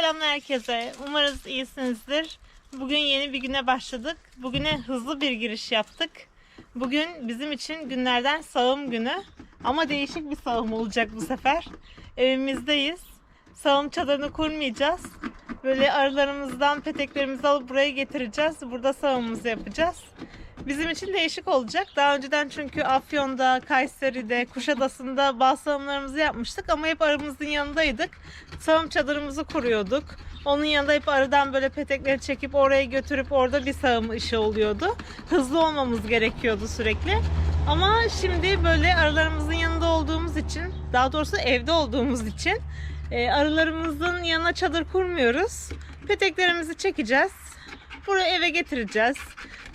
Selamlar herkese. Umarız iyisinizdir. Bugün yeni bir güne başladık. Bugüne hızlı bir giriş yaptık. Bugün bizim için günlerden sağım günü. Ama değişik bir sağım olacak bu sefer. Evimizdeyiz. Sağım çadırını kurmayacağız. Böyle arılarımızdan peteklerimizi alıp buraya getireceğiz. Burada sağımımızı yapacağız. Bizim için değişik olacak. Daha önceden çünkü Afyon'da, Kayseri'de, Kuşadası'nda bal sağımlarımızı yapmıştık ama hep arımızın yanındaydık. Sağım çadırımızı kuruyorduk. Onun yanında hep arıdan böyle petekleri çekip oraya götürüp orada bir sağım işi oluyordu. Hızlı olmamız gerekiyordu sürekli. Ama şimdi böyle arılarımızın yanında olduğumuz için, daha doğrusu evde olduğumuz için e, arılarımızın yanına çadır kurmuyoruz. Peteklerimizi çekeceğiz. Buraya eve getireceğiz.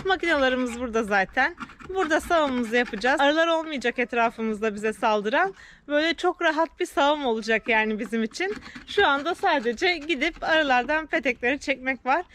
Makinelerimiz burada zaten. Burada sağımımızı yapacağız. Arılar olmayacak etrafımızda bize saldıran. Böyle çok rahat bir sağım olacak yani bizim için. Şu anda sadece gidip arılardan petekleri çekmek var.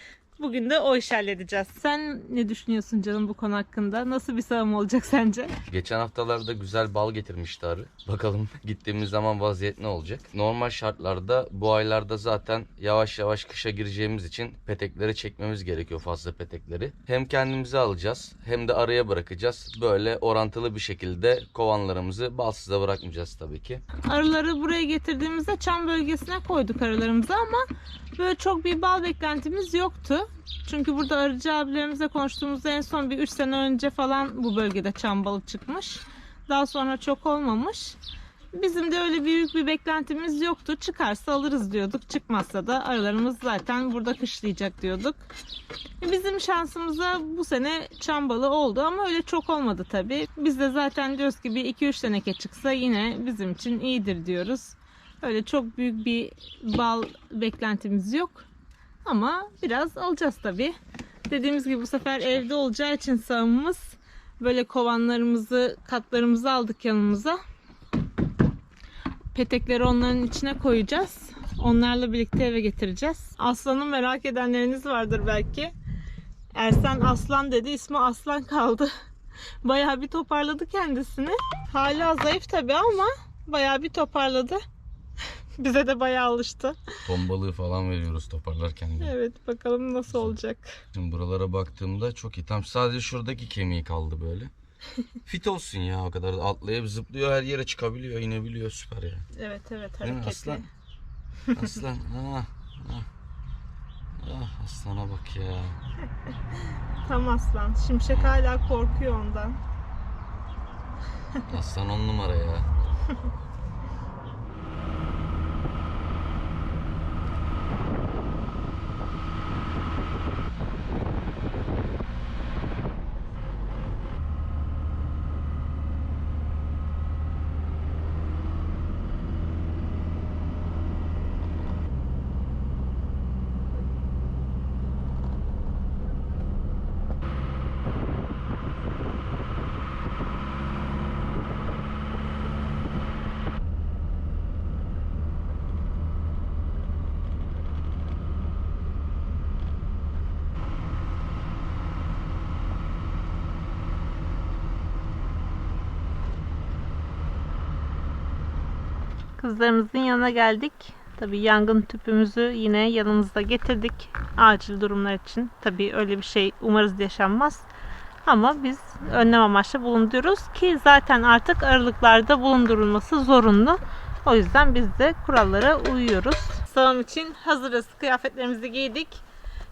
Bugün de o işi halledeceğiz. Sen ne düşünüyorsun canım bu konu hakkında? Nasıl bir sağım olacak sence? Geçen haftalarda güzel bal getirmişti arı. Bakalım gittiğimiz zaman vaziyet ne olacak? Normal şartlarda bu aylarda zaten yavaş yavaş kışa gireceğimiz için petekleri çekmemiz gerekiyor fazla petekleri. Hem kendimize alacağız hem de araya bırakacağız. Böyle orantılı bir şekilde kovanlarımızı balsıza bırakmayacağız tabii ki. Arıları buraya getirdiğimizde çam bölgesine koyduk arılarımızı ama böyle çok bir bal beklentimiz yoktu. Çünkü burada arıcı abilerimizle konuştuğumuzda en son bir 3 sene önce falan bu bölgede çam balı çıkmış. Daha sonra çok olmamış. Bizim de öyle büyük bir beklentimiz yoktu. Çıkarsa alırız diyorduk. Çıkmazsa da arılarımız zaten burada kışlayacak diyorduk. Bizim şansımıza bu sene çam balı oldu ama öyle çok olmadı tabii. Biz de zaten diyoruz ki bir 2-3 teneke çıksa yine bizim için iyidir diyoruz. Öyle çok büyük bir bal beklentimiz yok. Ama biraz alacağız tabii. Dediğimiz gibi bu sefer evde olacağı için sağımımız böyle kovanlarımızı, katlarımızı aldık yanımıza. Petekleri onların içine koyacağız. Onlarla birlikte eve getireceğiz. Aslan'ı merak edenleriniz vardır belki. Ersen Aslan dedi. ismi Aslan kaldı. Bayağı bir toparladı kendisini. Hala zayıf tabii ama bayağı bir toparladı. Bize de bayağı alıştı. Ton balığı falan veriyoruz toparlarken de. Evet bakalım nasıl olacak. Şimdi buralara baktığımda çok iyi. Tam sadece şuradaki kemiği kaldı böyle. Fit olsun ya o kadar. Atlayıp zıplıyor her yere çıkabiliyor inebiliyor süper ya. Evet evet hareketli. aslan? Aslan. Ah, ah. Ah, aslana bak ya. Tam aslan. Şimşek hala korkuyor ondan. Aslan on numara ya. Kızlarımızın yanına geldik. Tabii yangın tüpümüzü yine yanımızda getirdik. Acil durumlar için. Tabii öyle bir şey umarız yaşanmaz. Ama biz önlem amaçlı bulunduruyoruz ki zaten artık aralıklarda bulundurulması zorunlu. O yüzden biz de kurallara uyuyoruz. Sağım için hazırız. Kıyafetlerimizi giydik.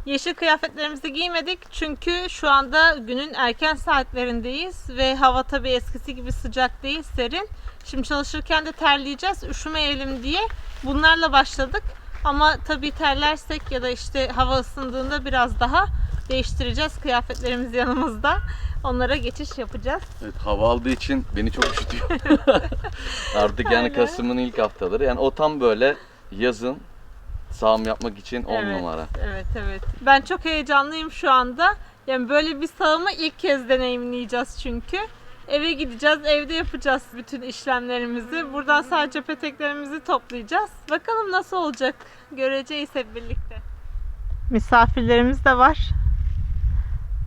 Yeşil kıyafetlerimizi giymedik çünkü şu anda günün erken saatlerindeyiz ve hava tabii eskisi gibi sıcak değil, serin. Şimdi çalışırken de terleyeceğiz, üşümeyelim diye bunlarla başladık. Ama tabii terlersek ya da işte hava ısındığında biraz daha değiştireceğiz kıyafetlerimiz yanımızda. Onlara geçiş yapacağız. Evet hava aldığı için beni çok üşütüyor. Artık yani Aynen. Kasım'ın ilk haftaları. Yani o tam böyle yazın sağım yapmak için 10 Evet, numara. Evet evet. Ben çok heyecanlıyım şu anda. Yani böyle bir sağımı ilk kez deneyimleyeceğiz çünkü. Eve gideceğiz, evde yapacağız bütün işlemlerimizi. Buradan sadece peteklerimizi toplayacağız. Bakalım nasıl olacak. Göreceğiz hep birlikte. Misafirlerimiz de var.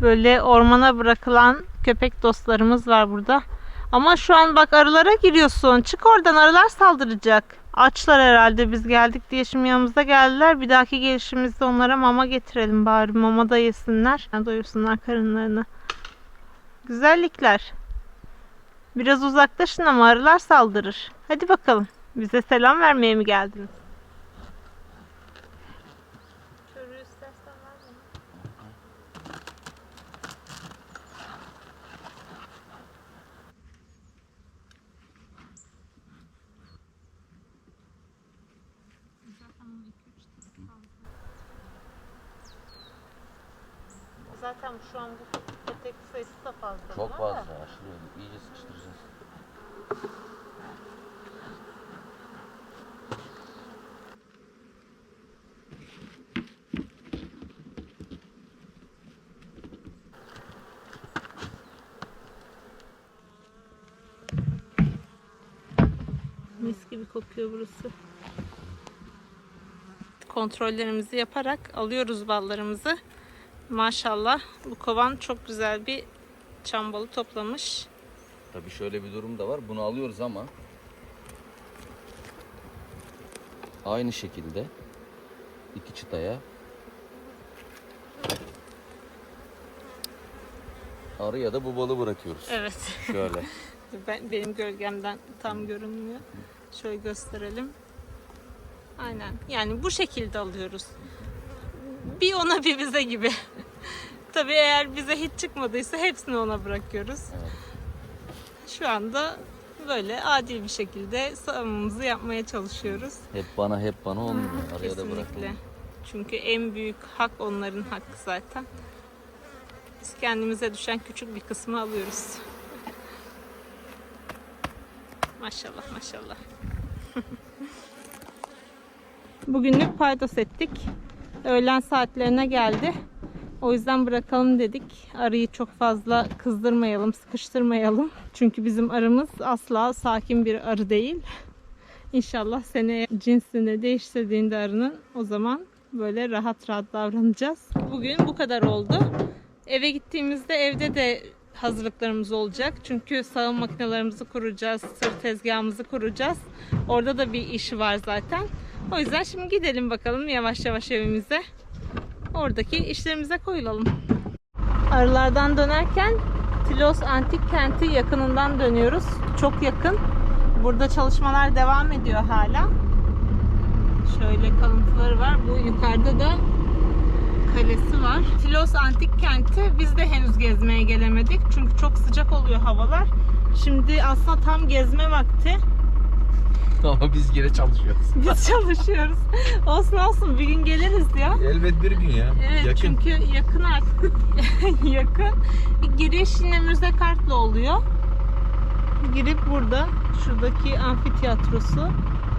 Böyle ormana bırakılan köpek dostlarımız var burada. Ama şu an bak arılara giriyorsun. Çık oradan arılar saldıracak. Açlar herhalde biz geldik diye şimdi yanımıza geldiler. Bir dahaki gelişimizde onlara mama getirelim bari. Mama da yesinler. Doyursunlar karınlarını. Güzellikler. Biraz uzaklaşın ama arılar saldırır. Hadi bakalım. Bize selam vermeye mi geldiniz? Zaten şu an bu petek sayısı da fazla. Çok fazla aşırı iyice sıkıştıracağız. Mis gibi kokuyor burası. Kontrollerimizi yaparak alıyoruz ballarımızı. Maşallah bu kovan çok güzel bir çam balı toplamış. Tabii şöyle bir durum da var. Bunu alıyoruz ama aynı şekilde iki çıtaya arı ya da bu balı bırakıyoruz. Evet. Şöyle. Ben, benim gölgemden tam görünmüyor. Şöyle gösterelim. Aynen. Yani bu şekilde alıyoruz. Bir ona bir bize gibi. Tabii eğer bize hiç çıkmadıysa hepsini ona bırakıyoruz. Şu anda böyle adil bir şekilde savunmamızı yapmaya çalışıyoruz. Hep bana hep bana olmuyor. Araya da Kesinlikle. bırakmıyor. Çünkü en büyük hak onların hakkı zaten. Biz kendimize düşen küçük bir kısmı alıyoruz. Maşallah maşallah. Bugünlük paydos ettik. Öğlen saatlerine geldi. O yüzden bırakalım dedik. Arıyı çok fazla kızdırmayalım, sıkıştırmayalım. Çünkü bizim arımız asla sakin bir arı değil. İnşallah seneye cinsini değiştirdiğinde arının o zaman böyle rahat rahat davranacağız. Bugün bu kadar oldu. Eve gittiğimizde evde de hazırlıklarımız olacak. Çünkü sağım makinelerimizi kuracağız, sır tezgahımızı kuracağız. Orada da bir işi var zaten. O yüzden şimdi gidelim bakalım yavaş yavaş evimize. Oradaki işlerimize koyulalım. Arılardan dönerken Tilos Antik Kenti yakınından dönüyoruz. Çok yakın. Burada çalışmalar devam ediyor hala. Şöyle kalıntıları var. Bu yukarıda da kalesi var. Tilos Antik Kenti biz de henüz gezmeye gelemedik. Çünkü çok sıcak oluyor havalar. Şimdi aslında tam gezme vakti. Ama biz yine çalışıyoruz. Biz çalışıyoruz. olsun olsun bir gün geliriz ya. Elbet bir gün ya. Evet çünkü yakın artık. yakın. Bir giriş yine müze kartla oluyor. Girip burada şuradaki amfiteyatrosu.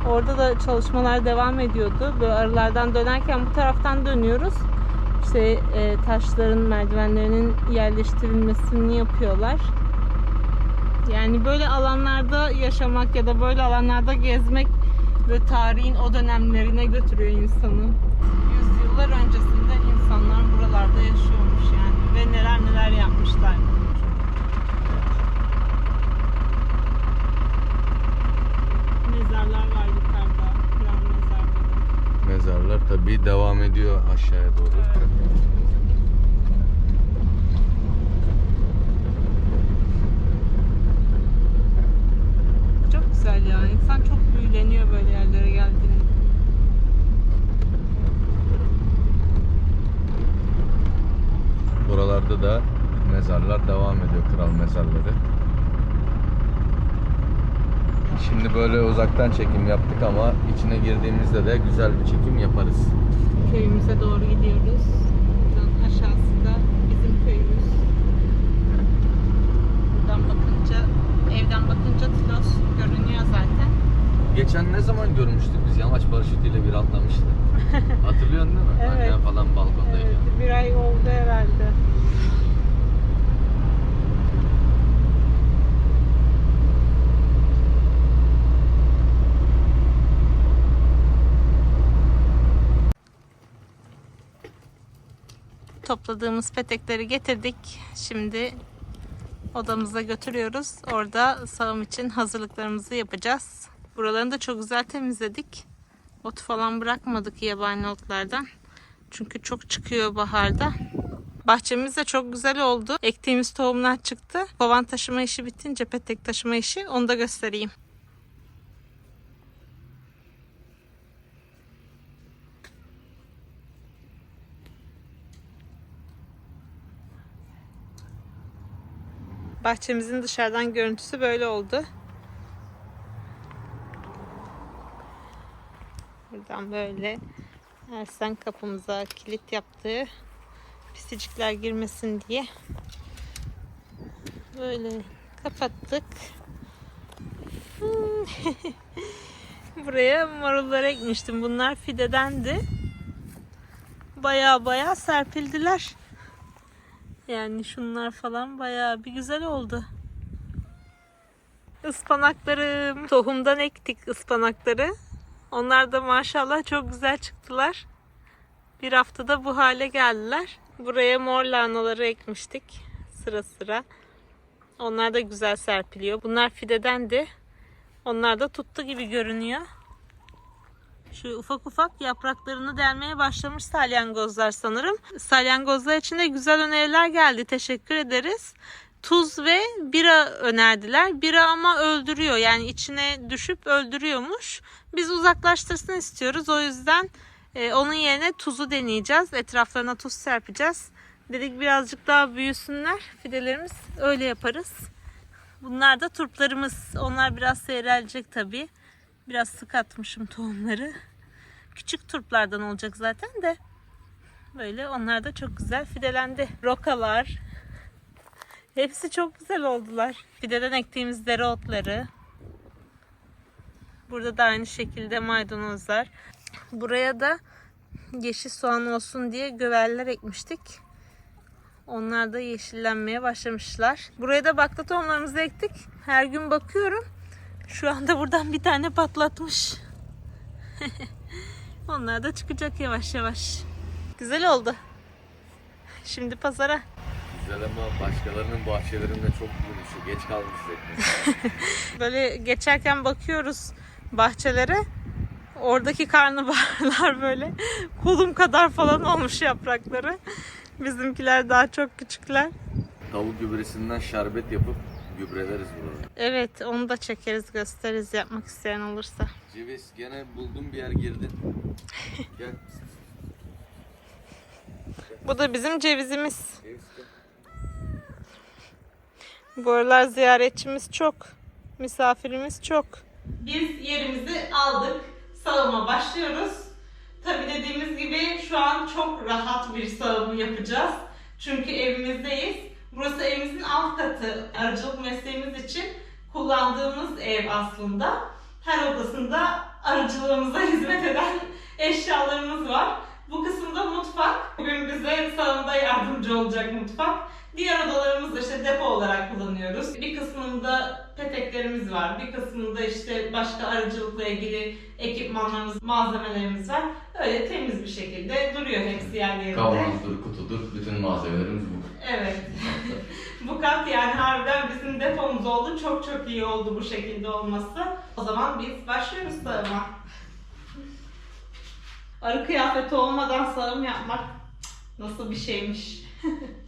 Orada da çalışmalar devam ediyordu. Böyle arılardan dönerken bu taraftan dönüyoruz. İşte e, taşların merdivenlerinin yerleştirilmesini yapıyorlar. Yani böyle alanlarda yaşamak ya da böyle alanlarda gezmek ve tarihin o dönemlerine götürüyor insanı. Yüzyıllar öncesinde insanlar buralarda yaşıyormuş yani ve neler neler yapmışlar. Mezarlar var yukarıda. Kral mezarları. Mezarlar tabii devam ediyor aşağıya doğru. Çok güzel ya. İnsan çok büyüleniyor böyle yerlere geldiğinde. Buralarda da mezarlar devam ediyor kral mezarları. Şimdi böyle uzaktan çekim yaptık ama içine girdiğimizde de güzel bir çekim yaparız. Köyümüze doğru gidiyoruz. Buradan aşağısı da bizim köyümüz. Buradan bakınca, evden bakınca Tilos görünüyor zaten. Geçen ne zaman görmüştük biz yamaç paraşütüyle bir atlamıştık. Hatırlıyorsun değil mi? Evet. Annem falan balkondayken. Evet, bir ay oldu herhalde. Topladığımız petekleri getirdik. Şimdi odamıza götürüyoruz. Orada sağım için hazırlıklarımızı yapacağız. Buralarını da çok güzel temizledik. Ot falan bırakmadık yabani otlardan. Çünkü çok çıkıyor baharda. Bahçemiz de çok güzel oldu. Ektiğimiz tohumlar çıktı. Kovan taşıma işi bitince petek taşıma işi onu da göstereyim. Bahçemizin dışarıdan görüntüsü böyle oldu. Buradan böyle Ersen kapımıza kilit yaptı. Pisicikler girmesin diye. Böyle kapattık. Buraya marullar ekmiştim. Bunlar fidedendi. Baya baya serpildiler. Yani şunlar falan bayağı bir güzel oldu. Ispanaklarım. Tohumdan ektik ıspanakları. Onlar da maşallah çok güzel çıktılar. Bir haftada bu hale geldiler. Buraya mor lahanaları ekmiştik sıra sıra. Onlar da güzel serpiliyor. Bunlar fidedendi. Onlar da tuttu gibi görünüyor. Şu ufak ufak yapraklarını delmeye başlamış salyangozlar sanırım. Salyangozlar için de güzel öneriler geldi. Teşekkür ederiz. Tuz ve bira önerdiler. Bira ama öldürüyor. Yani içine düşüp öldürüyormuş. Biz uzaklaştırsın istiyoruz. O yüzden e, onun yerine tuzu deneyeceğiz. Etraflarına tuz serpeceğiz. Dedik birazcık daha büyüsünler fidelerimiz. Öyle yaparız. Bunlar da turplarımız. Onlar biraz seyrelecek tabii. Biraz sık atmışım tohumları. Küçük turplardan olacak zaten de. Böyle onlar da çok güzel fidelendi. Rokalar. Hepsi çok güzel oldular. Fideden ektiğimiz dereotları. Burada da aynı şekilde maydanozlar. Buraya da yeşil soğan olsun diye göveller ekmiştik. Onlar da yeşillenmeye başlamışlar. Buraya da bakla tohumlarımızı ektik. Her gün bakıyorum. Şu anda buradan bir tane patlatmış. Onlar da çıkacak yavaş yavaş. Güzel oldu. Şimdi pazara. Güzel ama başkalarının bahçelerinde çok buluşuyor. Geç kalmış. Böyle geçerken bakıyoruz bahçelere. Oradaki karnabaharlar böyle kolum kadar falan olmuş yaprakları. Bizimkiler daha çok küçükler. Tavuk gübresinden şerbet yapıp gübreleriz burada. Evet onu da çekeriz gösteririz yapmak isteyen olursa. Ceviz gene buldum bir yer girdin. Gel. Bu da bizim cevizimiz. Ceviz gel. Bu aralar ziyaretçimiz çok. Misafirimiz çok. Biz yerimizi aldık. Sağıma başlıyoruz. Tabi dediğimiz gibi şu an çok rahat bir sağım yapacağız. Çünkü evimizdeyiz. Burası evimizin alt katı. Arıcılık mesleğimiz için kullandığımız ev aslında. Her odasında arıcılığımıza hizmet eden eşyalarımız var. Bu kısımda mutfak. Bugün bize sağımda yardımcı olacak mutfak. Diğer odalarımızda işte depo olarak kullanıyoruz. Bir kısmında peteklerimiz var. Bir kısmında işte başka arıcılıkla ilgili ekipmanlarımız, malzemelerimiz var. Öyle temiz bir şekilde duruyor hepsi yerlerinde. Kavanozdur, kutudur, bütün malzemelerimiz bu. Evet. bu kat yani harbiden bizim depomuz oldu. Çok çok iyi oldu bu şekilde olması. O zaman biz başlıyoruz sağıma. Arı kıyafeti olmadan sağım yapmak nasıl bir şeymiş.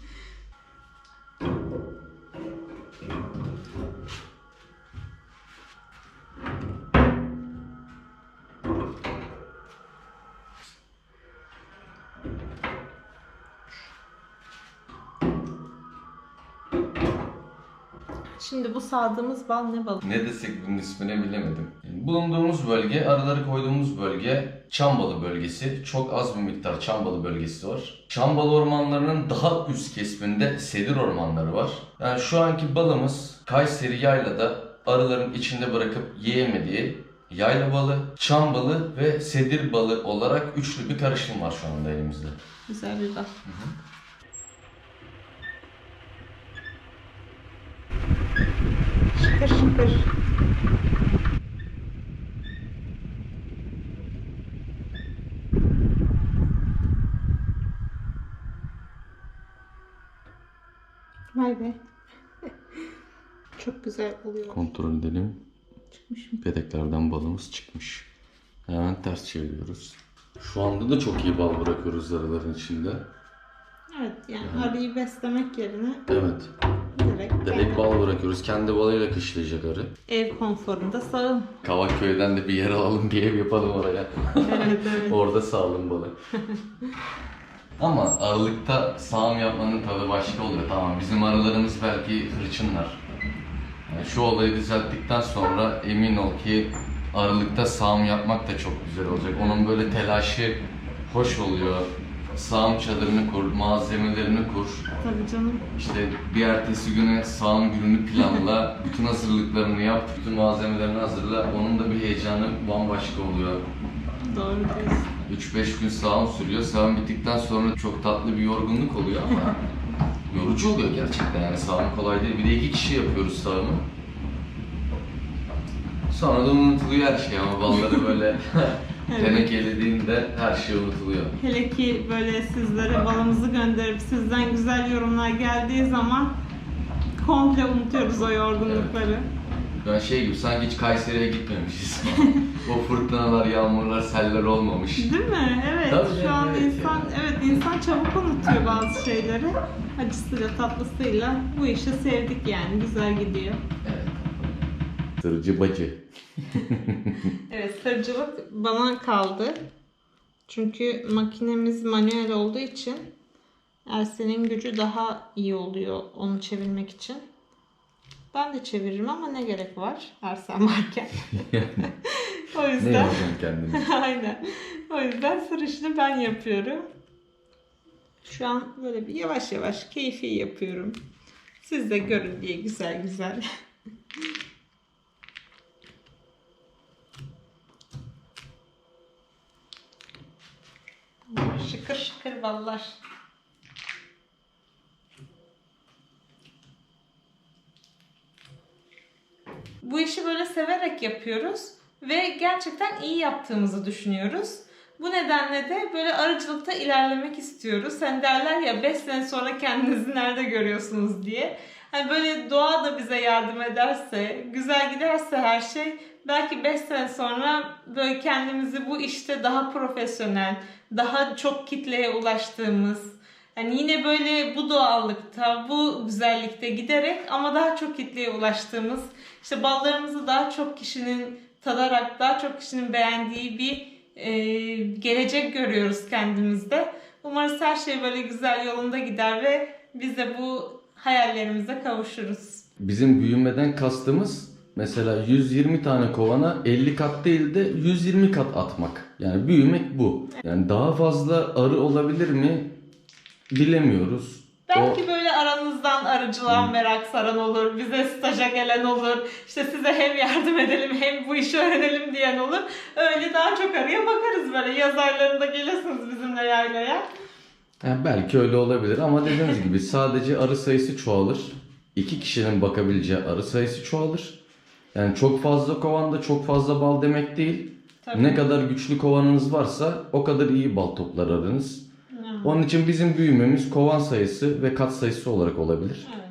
Şimdi bu sağdığımız bal ne balı? Ne desek bunun ismini bilemedim. Bulunduğumuz bölge, arıları koyduğumuz bölge Çambalı bölgesi. Çok az bir miktar Çambalı bölgesi var. Çambalı ormanlarının daha üst kesiminde sedir ormanları var. Yani şu anki balımız Kayseri Yayla'da arıların içinde bırakıp yiyemediği yayla balı, çam balı ve sedir balı olarak üçlü bir karışım var şu anda elimizde. Güzel bir bal. Şıkır şıkır. Vay be. Çok güzel oluyor. Kontrol edelim. Çıkmış mı? Peteklerden balımız çıkmış. Hemen ters çeviriyoruz. Şu anda da çok iyi bal bırakıyoruz arıların içinde. Evet yani arıyı beslemek yerine Evet. Direkt, Direkt bal bırakıyoruz. Kendi balıyla kışlayacak arı. ev konforunda sağım. Kavakköy'den de bir yer alalım bir ev yapalım oraya. Evet evet. Orada sağalım balı. Ama aralıkta sağım yapmanın tadı başka oluyor. Tamam bizim arılarımız belki hırçınlar. Yani şu olayı düzelttikten sonra emin ol ki aralıkta sağım yapmak da çok güzel olacak. Onun böyle telaşı hoş oluyor. Sağım çadırını kur, malzemelerini kur. Tabii canım. İşte bir ertesi güne sağım gününü planla, bütün hazırlıklarını yap, bütün malzemelerini hazırla. Onun da bir heyecanı bambaşka oluyor. Doğru diyorsun. 3-5 gün sağım sürüyor. Sağım bittikten sonra çok tatlı bir yorgunluk oluyor ama yorucu oluyor gerçekten yani sağım kolay değil. Bir de iki kişi yapıyoruz sağımı. Sonra da unutuluyor her şey ama balları böyle tenekelediğinde her şey unutuluyor. Hele ki böyle sizlere balımızı gönderip sizden güzel yorumlar geldiği zaman komple unutuyoruz o yorgunlukları. Ben şey gibi sanki hiç Kayseri'ye gitmemişiz. o fırtınalar, yağmurlar, seller olmamış. Değil mi? Evet. Tabii Şu an evet insan yani. evet insan çabuk unutuyor bazı şeyleri. Acısıyla tatlısıyla bu işi sevdik yani. Güzel gidiyor. Evet. Sırcı bacı. Evet, sırcılık bana kaldı. Çünkü makinemiz manuel olduğu için Ersen'in gücü daha iyi oluyor onu çevirmek için. Ben de çeviririm ama ne gerek var Ersen varken. o Ne yüzden yapacaksın kendini? aynen. O yüzden sırışını ben yapıyorum. Şu an böyle bir yavaş yavaş keyfi yapıyorum. Siz de görün diye güzel güzel. Şıkır şıkır ballar. Bu işi böyle severek yapıyoruz ve gerçekten iyi yaptığımızı düşünüyoruz. Bu nedenle de böyle arıcılıkta ilerlemek istiyoruz. Hani derler ya 5 sene sonra kendinizi nerede görüyorsunuz diye. Hani böyle doğa da bize yardım ederse, güzel giderse her şey belki 5 sene sonra böyle kendimizi bu işte daha profesyonel, daha çok kitleye ulaştığımız, yani yine böyle bu doğallıkta, bu güzellikte giderek ama daha çok kitleye ulaştığımız, işte ballarımızı daha çok kişinin tadarak, daha çok kişinin beğendiği bir e, gelecek görüyoruz kendimizde. Umarız her şey böyle güzel yolunda gider ve biz de bu hayallerimize kavuşuruz. Bizim büyümeden kastımız mesela 120 tane kovana 50 kat değil de 120 kat atmak. Yani büyümek bu. Yani daha fazla arı olabilir mi bilemiyoruz. Belki böyle aranızdan arıcılığa merak saran olur, bize staja gelen olur, işte size hem yardım edelim hem bu işi öğrenelim diyen olur. Öyle daha çok arıya bakarız böyle. Yaz aylarında gelirsiniz bizimle yaylaya. Yani belki öyle olabilir ama dediğiniz gibi sadece arı sayısı çoğalır. İki kişinin bakabileceği arı sayısı çoğalır. Yani çok fazla kovanda çok fazla bal demek değil. Tabii. Ne kadar güçlü kovanınız varsa o kadar iyi bal toplar arınız. Onun için bizim büyümemiz kovan sayısı ve kat sayısı olarak olabilir. Evet.